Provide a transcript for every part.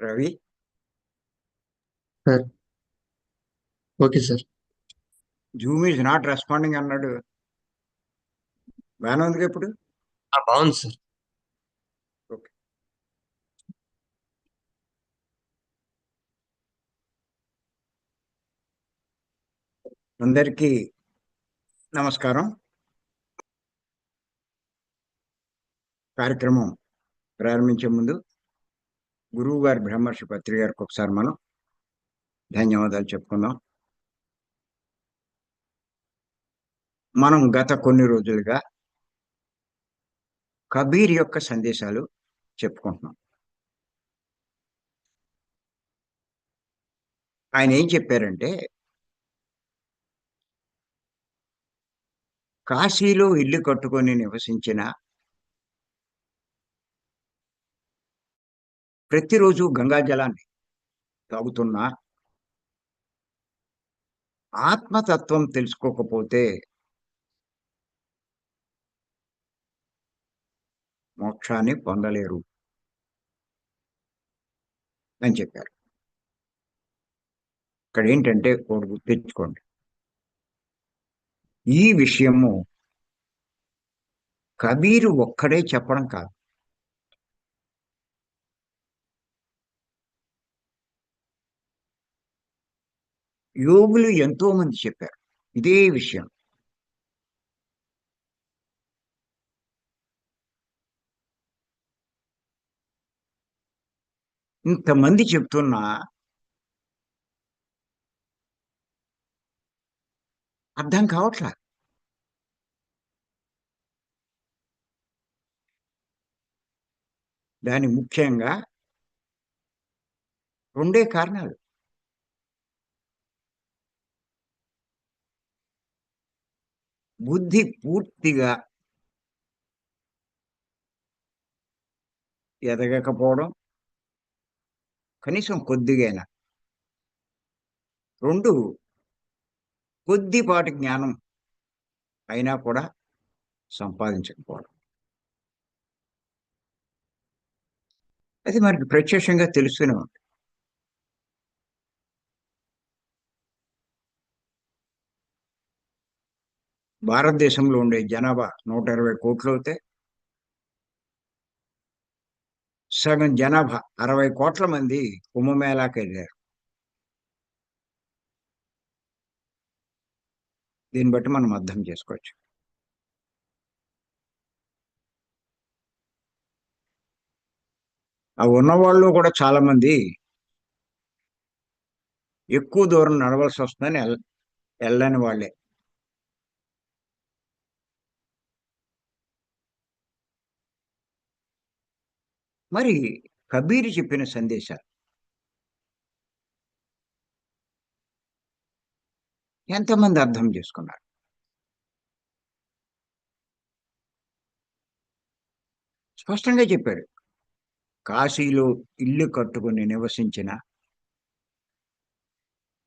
Ravi? Sir. Okay sir. Zoom is not responding అన్నాడు. బాగానే ఉంది ఇప్పుడు? బాగుంది సార్. అందరికీ నమస్కారం. కార్యక్రమం ప్రారంభించే ముందు గురువు గారి బ్రహ్మర్షి పత్రి గారికి ఒకసారి మనం ధన్యవాదాలు చెప్పుకుందాం. మనం గత కొన్ని రోజులుగా కబీర్ యొక్క సందేశాలు చెప్పుకుంటున్నాం. ఆయన ఏం చెప్పారంటే కాశీలో ఇల్లు కట్టుకొని నివసించిన ప్రతిరోజు గంగా జలాన్ని తాగుతున్నా ఆత్మతత్వం తెలుసుకోకపోతే మోక్షాన్ని పొందలేరు అని చెప్పారు. ఇక్కడ ఏంటంటే ఒకటి గుర్తించుకోండి. ఈ విషయము కబీరు ఒక్కడే చెప్పడం కాదు. యోగులు ఎంతో మంది చెప్పారు. ఇదే విషయం. ఇంతమంది చెప్తున్నా అర్థం కావట్లా? దాని ముఖ్యంగా రెండే కారణాలు. బుద్ధి పూర్తిగా ఎదగకపోవడం కనీసం కొద్దిగైనా. రెండు కొద్దిపాటి జ్ఞానం అయినా కూడా సంపాదించకపోవడం. అది మనకి ప్రత్యక్షంగా తెలుస్తూనే ఉంటుంది. భారతదేశంలో ఉండే జనాభా నూట ఇరవై కోట్లు అయితే సగం జనాభా అరవై కోట్ల మంది కుంభమేళాకి వెళ్ళారు. దీన్ని బట్టి మనం అర్థం చేసుకోవచ్చు. ఆ ఉన్నవాళ్ళు కూడా చాలా మంది ఎక్కువ దూరం నడవలసి వస్తుందని వెళ్ళని వాళ్ళే. మరి కబీర్ చెప్పిన సందేశాలు. ఎంతమంది అర్థం చేసుకున్నారు? స్పష్టంగా చెప్పాడు కాశీలో ఇల్లు కట్టుకుని నివసించిన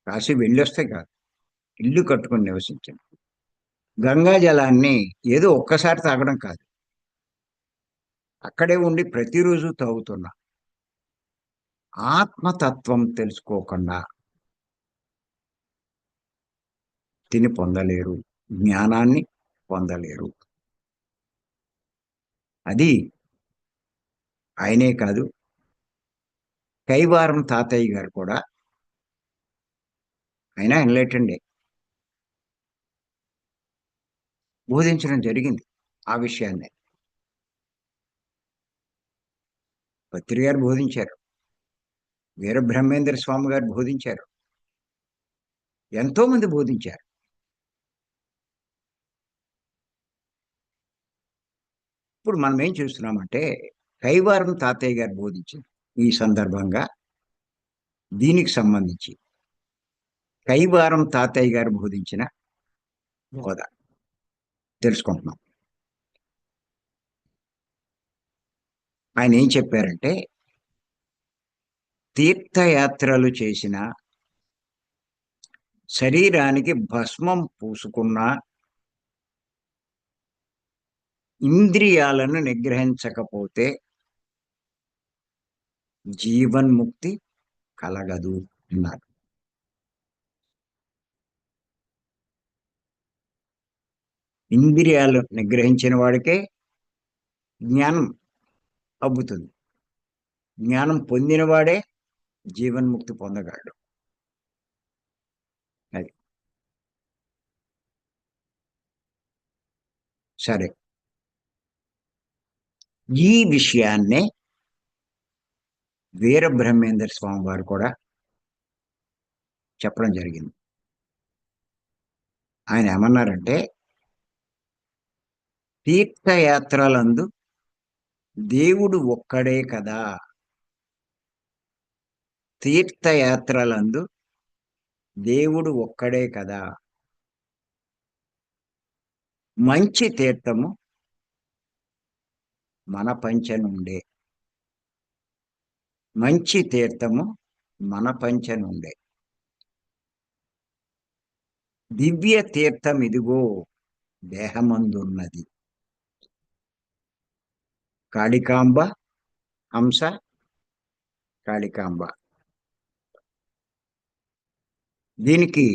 కాశీ వెళ్ళొస్తే కాదు ఇల్లు కట్టుకుని నివసించిన. గంగా జలాన్ని ఏదో ఒక్కసారి తాగడం కాదు. అక్కడే ఉండి ప్రతిరోజు తాగుతున్నా. ఆత్మతత్వం తెలుసుకోకుండా తిని పొందలేరు జ్ఞానాన్ని పొందలేరు. అది ఆయనే కాదు కైవారం తాతయ్య గారు కూడా ఆయన ఎన్లైటండే. బోధించడం జరిగింది ఆ విషయాన్ని. పత్రి గారు బోధించారు. వీరబ్రహ్మేంద్ర స్వామి గారు బోధించారు. ఎంతో మంది బోధించారు. ఇప్పుడు మనం ఏం చూస్తున్నామంటే కైవారం తాతయ్య గారు బోధించింది ఈ సందర్భంగా దీనికి సంబంధించి కైవారం తాతయ్య గారు బోధించిన బోధ. తెలుసుకుంటున్నాం. ఆయన ఏం చెప్పారంటే తీర్థయాత్రలు చేసిన శరీరానికి భస్మం పూసుకున్న ఇంద్రియాలను నిగ్రహించకపోతే జీవన్ముక్తి కలగదు అన్నారు. ఇంద్రియాలు నిగ్రహించిన వాడికే జ్ఞానం అబ్బుతుంది జ్ఞానం పొందినవాడే జీవన్ముక్తి పొందగలడు. అది. సరే. ఈ విషయాన్నే వీర బ్రహ్మేందర్ స్వామి వారు కూడా చెప్పడం జరిగింది. ఆయన ఏమన్నారంటే తీర్థయాత్రలందు దేవుడు ఒక్కడే కదా. తీర్థయాత్రలందు దేవుడు ఒక్కడే కదా. మంచి తీర్థము మన పంచ నుండే మంచి తీర్థము మన పంచ నుండే దివ్య తీర్థం ఇదిగో దేహమందున్నది. కాళికాంబ హంస కాళికాంబ. దీనికి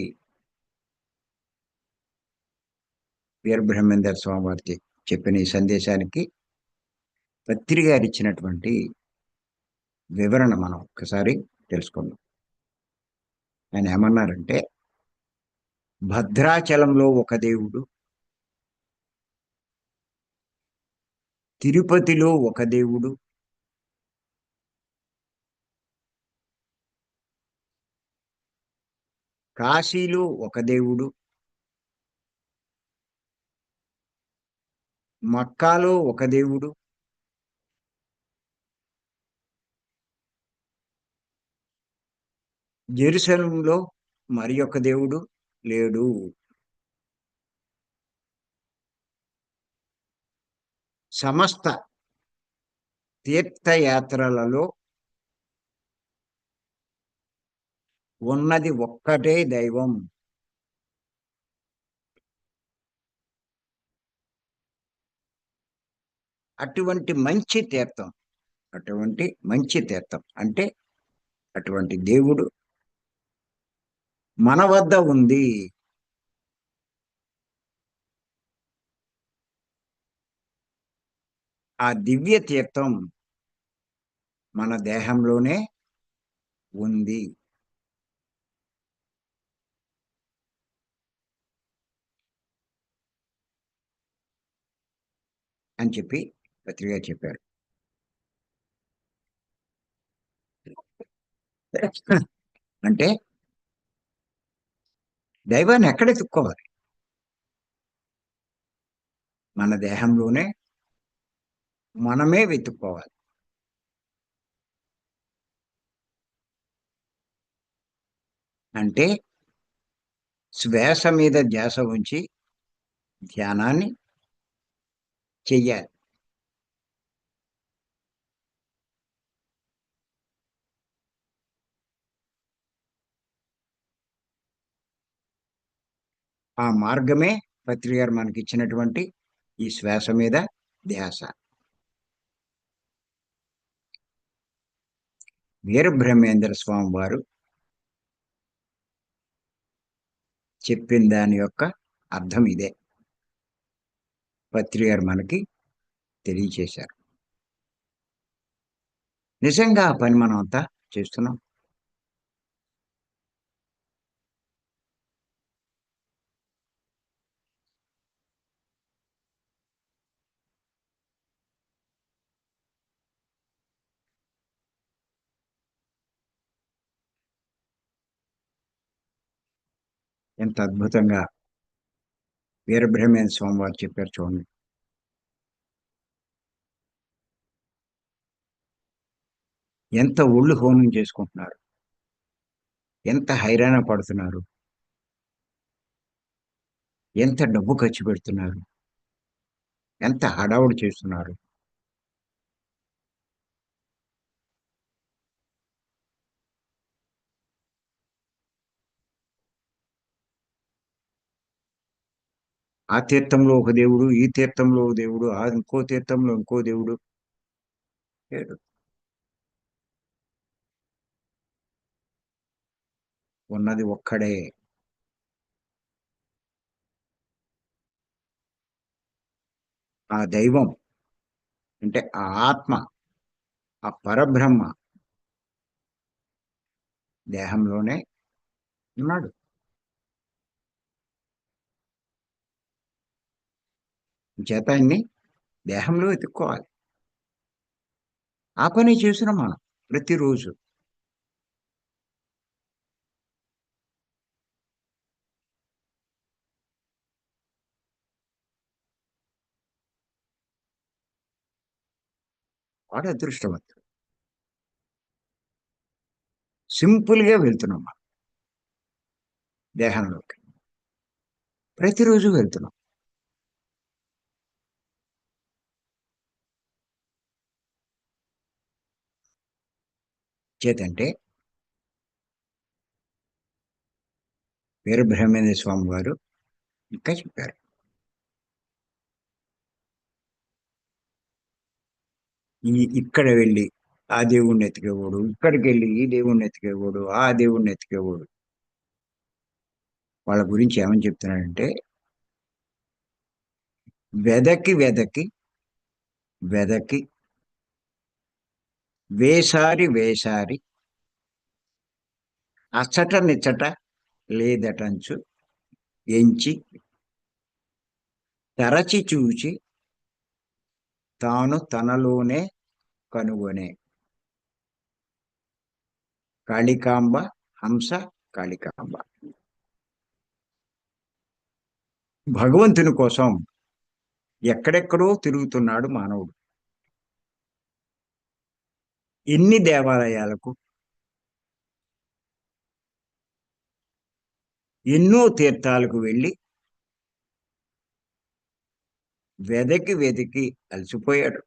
వీరబ్రహ్మేందర్ స్వామి వారి చెప్పిన ఈ సందేశానికి పత్రి గారు ఇచ్చినటువంటి వివరణ మనం ఒకసారి తెలుసుకుందాం. ఆయన ఏమన్నారంటే భద్రాచలంలో ఒక దేవుడు తిరుపతిలో ఒక దేవుడు. కాశీలో ఒక దేవుడు. మక్కాలో ఒక దేవుడు. జెరుసలంలో మరి ఒక దేవుడు లేడు. సమస్త తీర్థయాత్రలలో ఉన్నది ఒక్కటే దైవం. అటువంటి మంచి తీర్థం అటువంటి మంచి తీర్థం అంటే అటువంటి దేవుడు మన వద్ద ఉంది. ఆ దివ్య తీర్థం మన దేహంలోనే ఉంది. అని చెప్పి పత్రిక చెప్పారు. అంటే దైవాన్ని ఎక్కడ ఎత్తుక్కోవాలి? మన దేహంలోనే మనమే వెతుక్కోవాలి. అంటే శ్వాస మీద ధ్యాస ఉంచి ధ్యానాన్ని చెయ్యాలి. ఆ మార్గమే పత్రి గారు మనకి ఇచ్చినటువంటి ఈ శ్వాస మీద ధ్యాస. వీరబ్రహ్మేంద్ర స్వామి వారు చెప్పిన దాని యొక్క అర్థం ఇదే. పత్రి గారు మనకి తెలియచేశారు. నిజంగా ఆ పని మనం అంతా చేస్తున్నాం. ఎంత అద్భుతంగా వీరబ్రహ్మేంద్ర స్వామి వారు చెప్పారు చూడండి. ఎంత ఒళ్ళు హోమం చేసుకుంటున్నారు. ఎంత హైరాణ పడుతున్నారు. ఎంత డబ్బు ఖర్చు పెడుతున్నారు. ఎంత హడావుడు చేస్తున్నారు. ఆ తీర్థంలో ఒక దేవుడు ఈ తీర్థంలో ఒక దేవుడు ఆ ఇంకో తీర్థంలో ఇంకో దేవుడు. ఉన్నది ఒక్కడే. ఆ దైవం అంటే ఆ ఆత్మ ఆ పరబ్రహ్మ దేహంలోనే ఉన్నాడు. చేత ఆయన్ని దేహంలో వెతుక్కోవాలి. ఆ పని చేసిన మనం ప్రతిరోజు. వాడు అదృష్టవంతుడు. సింపుల్గా వెళ్తున్నాం మనం. దేహంలోకి. ప్రతిరోజు వెళ్తున్నాం. చేతంటే వీరబ్రహ్మేంద్ర స్వామి వారు ఇంకా చెప్పారు. ఈ ఇక్కడ వెళ్ళి ఆ దేవుణ్ణి ఎతికేవాడు ఇక్కడికి వెళ్ళి ఈ దేవుణ్ణి ఎతికేవాడు ఆ దేవుణ్ణి ఎతికేవాడు. వాళ్ళ గురించి ఏమని చెప్తున్నాడంటే వెదకి వెదకి వెదకి వేసారి వేసారి అచ్చట నిచ్చట లేదటంచు. ఎంచి తరచి చూచి తాను తనలోనే కనుగొనే. కాళికాంబ హంస కాళికాంబ భగవంతుని కోసం ఎక్కడెక్కడో తిరుగుతున్నాడు మానవుడు. ఎన్ని దేవాలయాలకు ఎన్నో తీర్థాలకు వెళ్ళి వెదకి వెతికి అలసిపోయాడు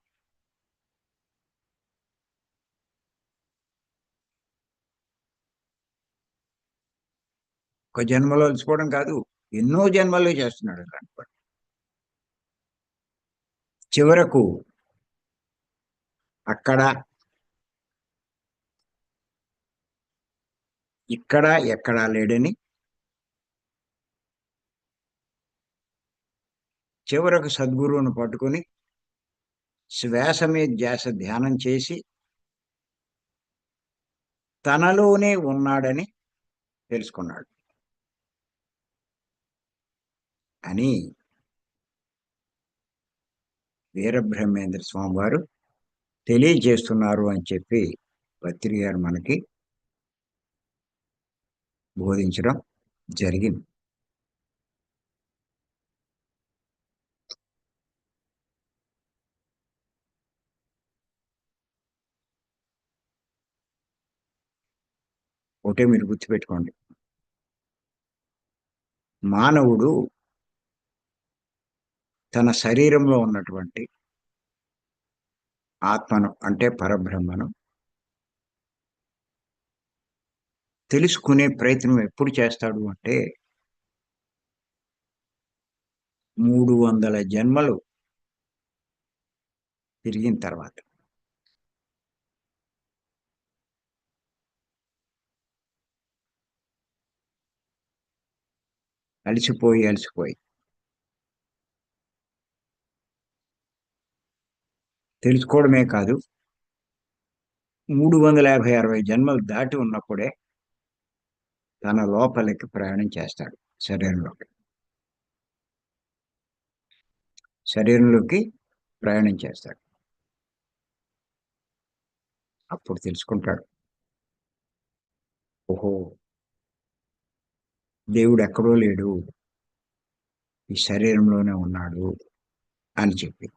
ఒక జన్మలో అలసిపోవడం కాదు ఎన్నో జన్మలు చేస్తున్నాడు అలాంటి పని. చివరకు అక్కడ ఇక్కడ ఎక్కడా లేడని చివరకు సద్గురువును పట్టుకొని శ్వాస మీద ధ్యాస ధ్యానం చేసి తనలోనే ఉన్నాడని తెలుసుకున్నాడు. అని వీరబ్రహ్మేంద్ర స్వామి వారు తెలియజేస్తున్నారు అని చెప్పి భత్రి గారు మనకి బోధించడం జరిగింది. ఒకటే మీరు గుర్తుపెట్టుకోండి. మానవుడు తన శరీరంలో ఉన్నటువంటి ఆత్మను అంటే పరబ్రహ్మను తెలుసుకునే ప్రయత్నం ఎప్పుడు చేస్తాడు అంటే మూడు వందల జన్మలు తిరిగిన తర్వాత. అలసిపోయి అలసిపోయి. తెలుసుకోవడమే కాదు మూడు వందల యాభై అరవై జన్మలు దాటి ఉన్నప్పుడే తన లోపలికి ప్రయాణం చేస్తాడు శరీరంలోకి. శరీరంలోకి ప్రయాణం చేస్తాడు. అప్పుడు తెలుసుకుంటాడు. ఓహో! దేవుడు ఎక్కడో లేడు. ఈ శరీరంలోనే ఉన్నాడు అని చెప్పి.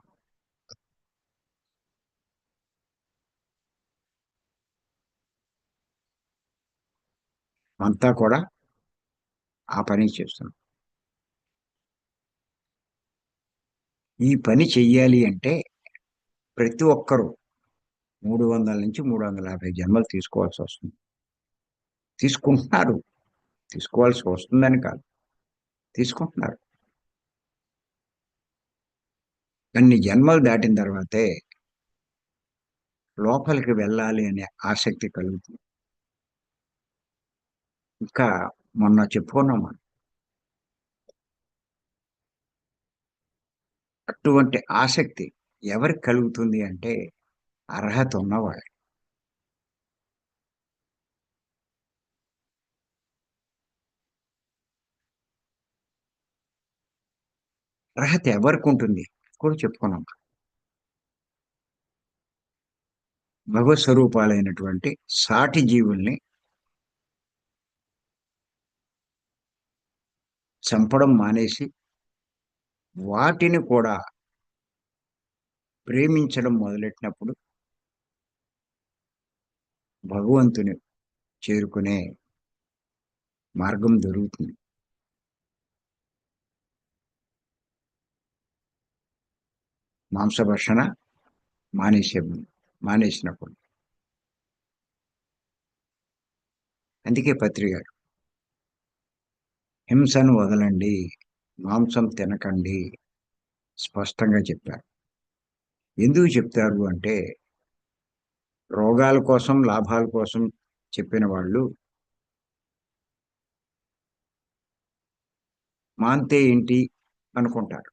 అంతా కూడా ఆ పని చేస్తున్నాం. ఈ పని చెయ్యాలి అంటే ప్రతి ఒక్కరూ మూడు వందల నుంచి మూడు వందల యాభై జన్మలు తీసుకోవాల్సి వస్తుంది. తీసుకుంటున్నారు. తీసుకోవాల్సి వస్తుందని కాదు. తీసుకుంటున్నారు. అన్ని జన్మలు దాటిన తర్వాతే లోపలికి వెళ్ళాలి అనే ఆసక్తి కలుగుతుంది. ఇంకా మొన్న చెప్పుకున్నాం మనం. అటువంటి ఆసక్తి ఎవరికి కలుగుతుంది అంటే అర్హత ఉన్నవాళ్ళు అర్హత ఎవరికి ఉంటుంది? కూడా చెప్పుకున్నాం. భగవత్ స్వరూపాలైనటువంటి సాటి జీవుల్ని చంపడం మానేసి వాటిని కూడా ప్రేమించడం మొదలెట్టినప్పుడు భగవంతుని చేరుకునే మార్గం దొరుకుతుంది. మాంసభక్షణ మానేసే మానేసినప్పుడు. అందుకే పత్రికారు హింసను వదలండి మాంసం తినకండి స్పష్టంగా చెప్పారు. ఎందుకు చెప్తారు అంటే రోగాల కోసం లాభాల కోసం చెప్పిన వాళ్ళు మాంతే ఏంటి అనుకుంటారు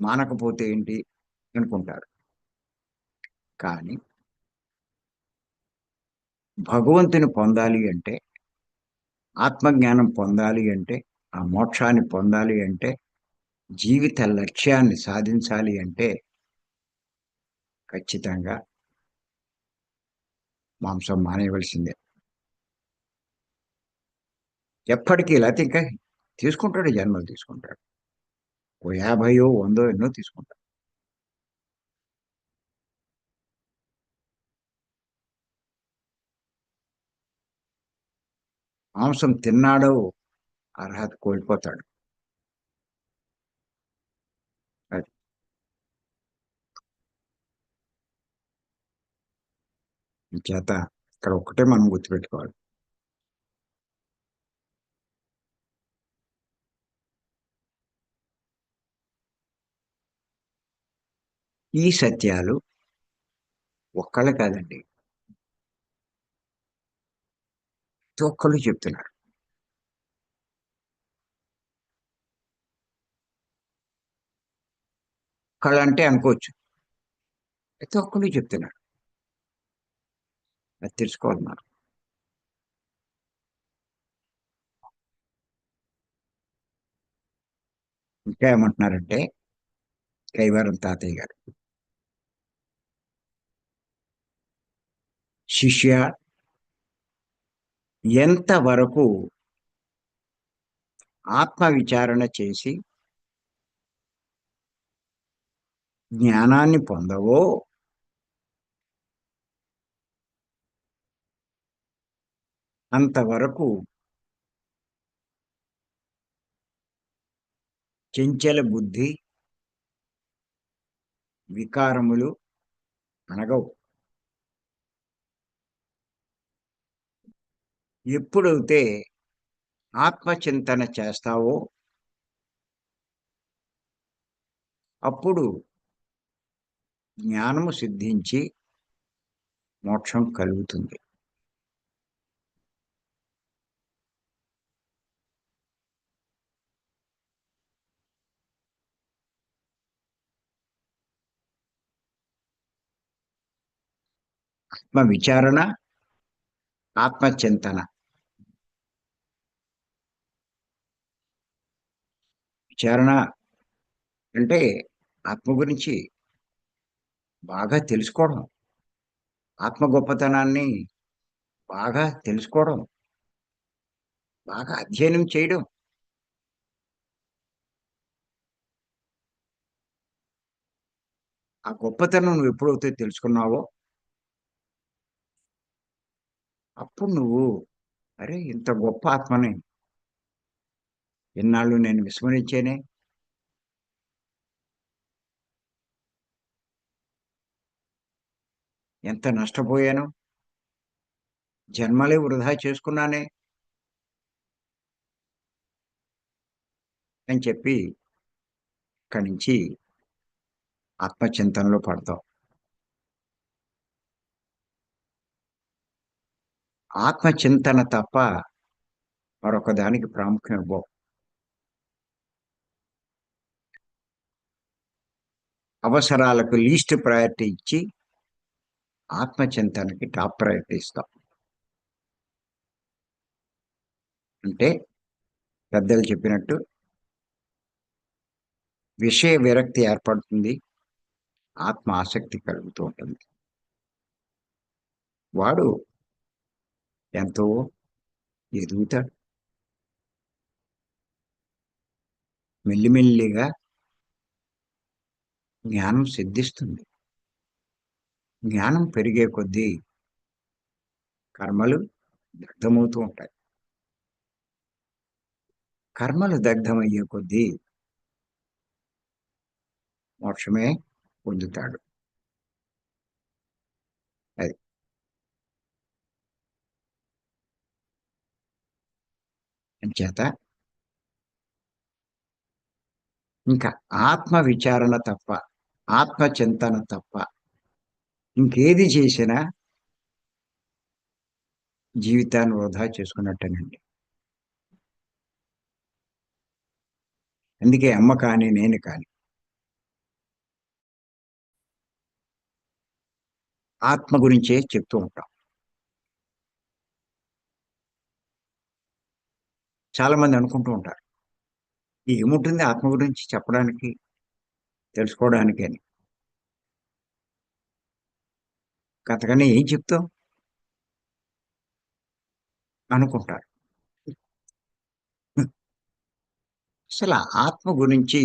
మానకపోతే ఏంటి అనుకుంటారు. కానీ భగవంతుని పొందాలి అంటే ఆత్మజ్ఞానం పొందాలి అంటే ఆ మోక్షాన్ని పొందాలి అంటే జీవిత లక్ష్యాన్ని సాధించాలి అంటే ఖచ్చితంగా మాంసం మానేయవలసిందే. ఎప్పటికీ లేకపోతే ఇంకా తీసుకుంటాడు జన్మలు తీసుకుంటాడు. ఓ యాభయో వందో ఎన్నో తీసుకుంటాడు. మాంసం తిన్నాడో అర్హత కోల్పోతాడు. అది. చేత ఇక్కడ ఒక్కటే మనం గుర్తుపెట్టుకోవాలి. ఈ సత్యాలు ఒక్కళ్ళు కాదండి. ప్రతి ఒక్కళ్ళు చెప్తున్నారు. కళ అంటే అనుకోవచ్చు. ప్రతి ఒక్కళ్ళు చెప్తున్నారు. అది తెలుసుకోవాలి మనం. ఇంకా ఏమంటున్నారంటే కైవారం తాతయ్య గారు. శిష్య ఎంతవరకు ఆత్మవిచారణ చేసి జ్ఞానాన్ని పొందవో? అంతవరకు చెంచల బుద్ధి వికారములు అనగవు. ఎప్పుడైతే ఆత్మచింతన చేస్తావో అప్పుడు జ్ఞానము సిద్ధించి మోక్షం కలుగుతుంది. ఆత్మ విచారణ ఆత్మచింతన విచారణ అంటే ఆత్మ గురించి బాగా తెలుసుకోవడం. ఆత్మ గొప్పతనాన్ని బాగా తెలుసుకోవడం. బాగా అధ్యయనం చేయడం. ఆ గొప్పతనం నువ్వు ఎప్పుడైతే తెలుసుకున్నావో అప్పుడు నువ్వు అరే ఇంత గొప్ప ఆత్మని ఎన్నాళ్ళు నేను విస్మరించేనే ఎంత నష్టపోయాను? జన్మలే వృధా చేసుకున్నానే అని చెప్పి ఇక్కడి నుంచి ఆత్మచింతనలో పడతాం. ఆత్మచింతన తప్ప మరొక దానికి ప్రాముఖ్యం ఇవ్వవు. అవసరాలకు లీస్ట్ ప్రయారిటీ ఇచ్చి ఆత్మచింతనకి టాప్ ప్రయారిటీ ఇస్తాం. అంటే పెద్దలు చెప్పినట్టు విషయ విరక్తి ఏర్పడుతుంది ఆత్మ ఆసక్తి కలుగుతూ ఉంటుంది. వాడు ఎంతో ఎదుగుతాడు. మెల్లిమెల్లిగా జ్ఞానం సిద్ధిస్తుంది. జ్ఞానం పెరిగే కొద్దీ కర్మలు దగ్ధమవుతూ ఉంటాయి. కర్మలు దగ్ధమయ్యే కొద్దీ మోక్షమే పొందుతాడు. అది. అంచేత ఇంకా ఆత్మ విచారణ తప్ప ఆత్మ చింతన తప్ప ఇంకేది చేసినా జీవితాన్ని వృధా చేసుకున్నట్టేనండి. అందుకే అమ్మ కానీ నేను కానీ. ఆత్మ గురించే చెప్తూ ఉంటాం. చాలా మంది అనుకుంటూ ఉంటారు. ఏముంటుంది ఆత్మ గురించి చెప్పడానికి తెలుసుకోవడానికి అని అంతకన్నా ఏం చెప్తాం అనుకుంటారు. అసలు ఆత్మ గురించి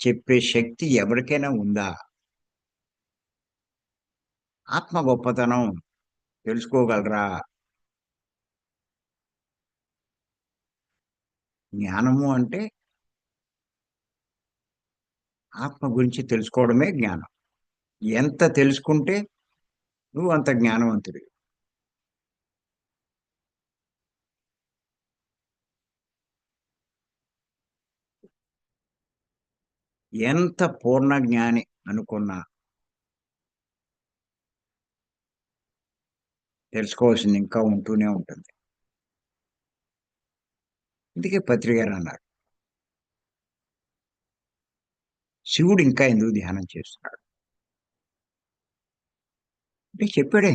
చెప్పే శక్తి ఎవరికైనా ఉందా? ఆత్మ గొప్పతనం తెలుసుకోగలరా? జ్ఞానము అంటే ఆత్మ గురించి తెలుసుకోవడమే జ్ఞానం. ఎంత తెలుసుకుంటే నువ్వు అంత జ్ఞానవంతుడి ఎంత పూర్ణ జ్ఞాని అనుకున్నా తెలుసుకోవాల్సింది ఇంకా ఉంటూనే ఉంటుంది. అందుకే పత్రికారు అన్నారు. శివుడు ఇంకా ఎందుకు ధ్యానం చేస్తున్నాడు? అంటే చెప్పాడే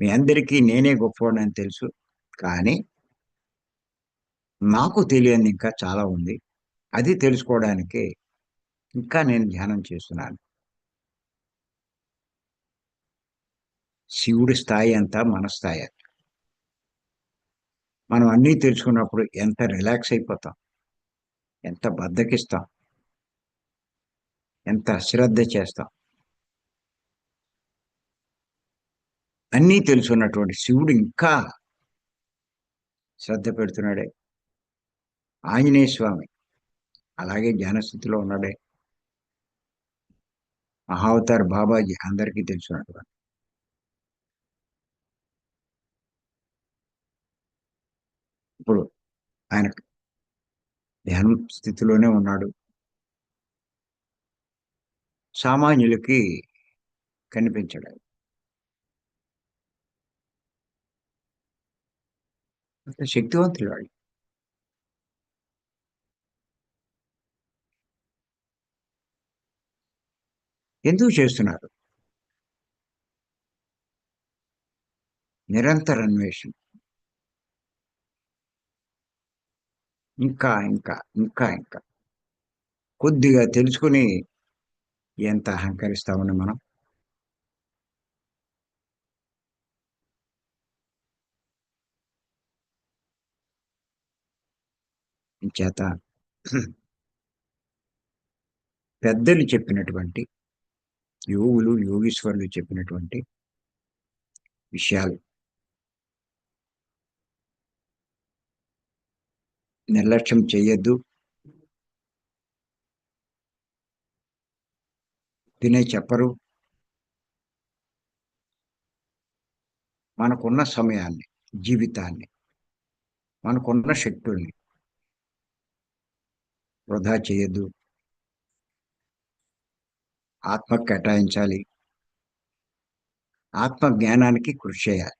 మీ అందరికీ నేనే గొప్పవాడని తెలుసు కానీ నాకు తెలియని ఇంకా చాలా ఉంది. అది తెలుసుకోవడానికి ఇంకా నేను ధ్యానం చేస్తున్నాను. శివుడి స్థాయి అంతా మన స్థాయి అంత మనం అన్నీ తెలుసుకున్నప్పుడు ఎంత రిలాక్స్ అయిపోతాం ఎంత బద్దకిస్తాం ఎంత అశ్రద్ధ చేస్తాం. అన్నీ తెలుసున్నటువంటి శివుడు ఇంకా శ్రద్ధ పెడుతున్నాడే. ఆంజనేయ స్వామి అలాగే జ్ఞానస్థితిలో ఉన్నాడే. మహావతార్ బాబాజీ అందరికీ తెలుసున్నటువంటి. ఇప్పుడు ఆయన ధ్యానం స్థితిలోనే ఉన్నాడు. సామాన్యులకి కనిపించడు. అంత శక్తివంతులు వాళ్ళు ఎందుకు చేస్తున్నారు నిరంతర అన్వేషణ ఇంకా ఇంకా ఇంకా ఇంకా కొద్దిగా తెలుసుకుని ఎంత అహంకరిస్తామని మనం చేత పెద్దలు చెప్పినటువంటి యోగులు యోగీశ్వరులు చెప్పినటువంటి విషయాలు. నిర్లక్ష్యం చేయొద్దు. తినే చెప్పరు. మనకున్న సమయాన్ని జీవితాన్ని మనకున్న శక్తుల్ని వృధా చేయొద్దు. ఆత్మ కేటాయించాలి. ఆత్మ జ్ఞానానికి కృషి చేయాలి.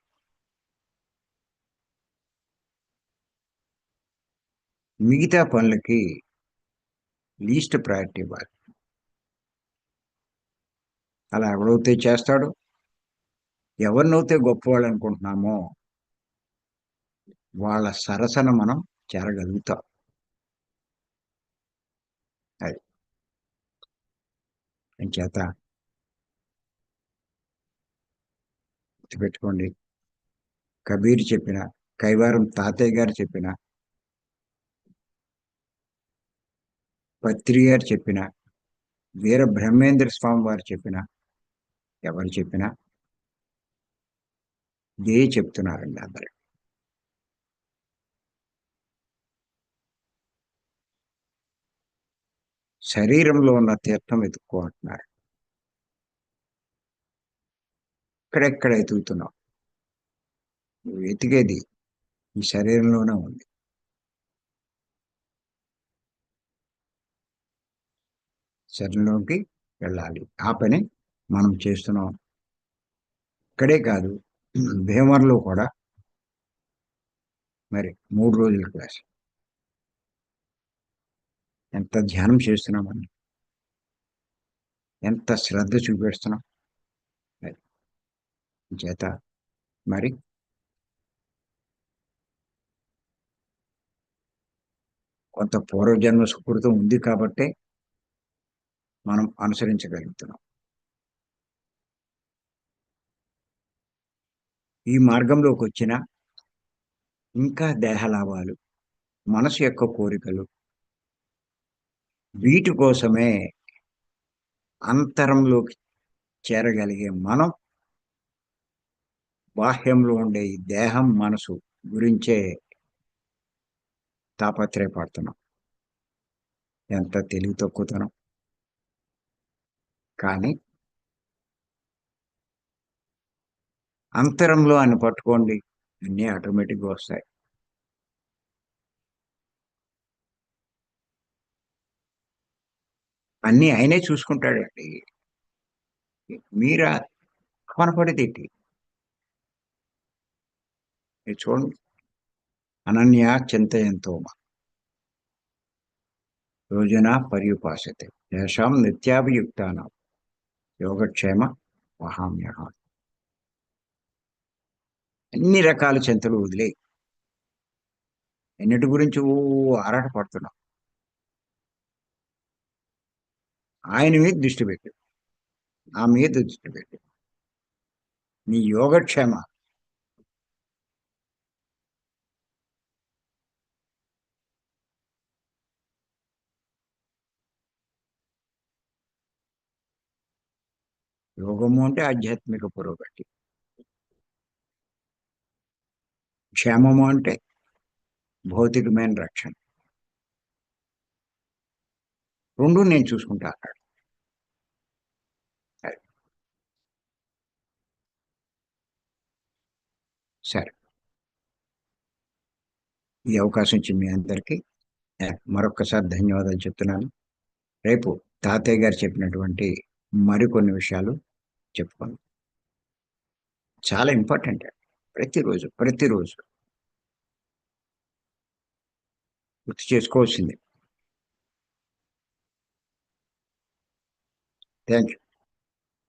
మిగతా పనులకి లీస్ట్ ప్రయారిటీ ఇవ్వాలి. అలా ఎవడవుతే చేస్తాడు ఎవరినైతే గొప్పవాళ్ళు అనుకుంటున్నామో వాళ్ళ సరసన మనం చేరగలుగుతాం. చేత. గుర్తుపెట్టుకోండి. కబీర్ చెప్పిన కైవారం తాతయ్య గారు చెప్పిన పత్రి గారు చెప్పిన వీర బ్రహ్మేంద్ర స్వామి వారు చెప్పిన ఎవరు చెప్పినా ఇదే చెప్తున్నారండి అందరు. శరీరంలో ఉన్న తీర్థం వెతుక్కో అంటున్నారు. ఇక్కడెక్కడ ఎతుకుతున్నావు నువ్వు వెతికేది ఈ శరీరంలోనే ఉంది. శరీరంలోకి వెళ్ళాలి. ఆ పని మనం చేస్తున్నాం. ఇక్కడే కాదు భీమర్లో కూడా. మరి మూడు రోజుల క్లాస్. ఎంత ధ్యానం చేస్తున్నామని ఎంత శ్రద్ధ చూపెడుతున్నాం చేత మరి కొంత పూర్వజన్మ సుకృతం ఉంది కాబట్టే మనం అనుసరించగలుగుతున్నాం. ఈ మార్గంలోకి వచ్చిన ఇంకా దేహలాభాలు మనసు యొక్క కోరికలు వీటి కోసమే అంతరంలోకి చేరగలిగే మనం బాహ్యంలో ఉండే ఈ దేహం మనసు గురించే తాపత్రయపడుతున్నాం. ఎంత తెలివి తక్కువతనం. కానీ అంతరంలో అని పట్టుకోండి అన్నీ ఆటోమేటిక్గా వస్తాయి. అన్నీ ఆయనే చూసుకుంటాడండి. మీరా కనపడేదేంటి? మీరు చూడండి. అనన్య చింతయంతో యోజన పర్యుపాసతే. యేషాం నిత్యాభియుక్తానం యోగక్షేమ వహామ్య అన్ని రకాల చింతలు వదిలే ఎన్నిటి గురించి ఓ ఆరాట పడుతున్నాం ఆయన మీద దృష్టి పెట్టు. నా మీద దృష్టి పెట్టు. నీ యోగక్షేమ. యోగము అంటే ఆధ్యాత్మిక పురోగతి. క్షేమము అంటే భౌతికమైన రక్షణ. రెండు నేను చూసుకుంటా అన్నాడు. సరే. సరే. ఈ అవకాశం ఇచ్చి మీ అందరికీ మరొకసారి మరొక్కసారి ధన్యవాదాలు చెప్తున్నాను. రేపు తాతయ్య గారు చెప్పినటువంటి మరికొన్ని విషయాలు చెప్పుకుందాం. చాలా ఇంపార్టెంట్ ప్రతిరోజు ప్రతిరోజు గుర్తు చేసుకోవాల్సింది. Thank you.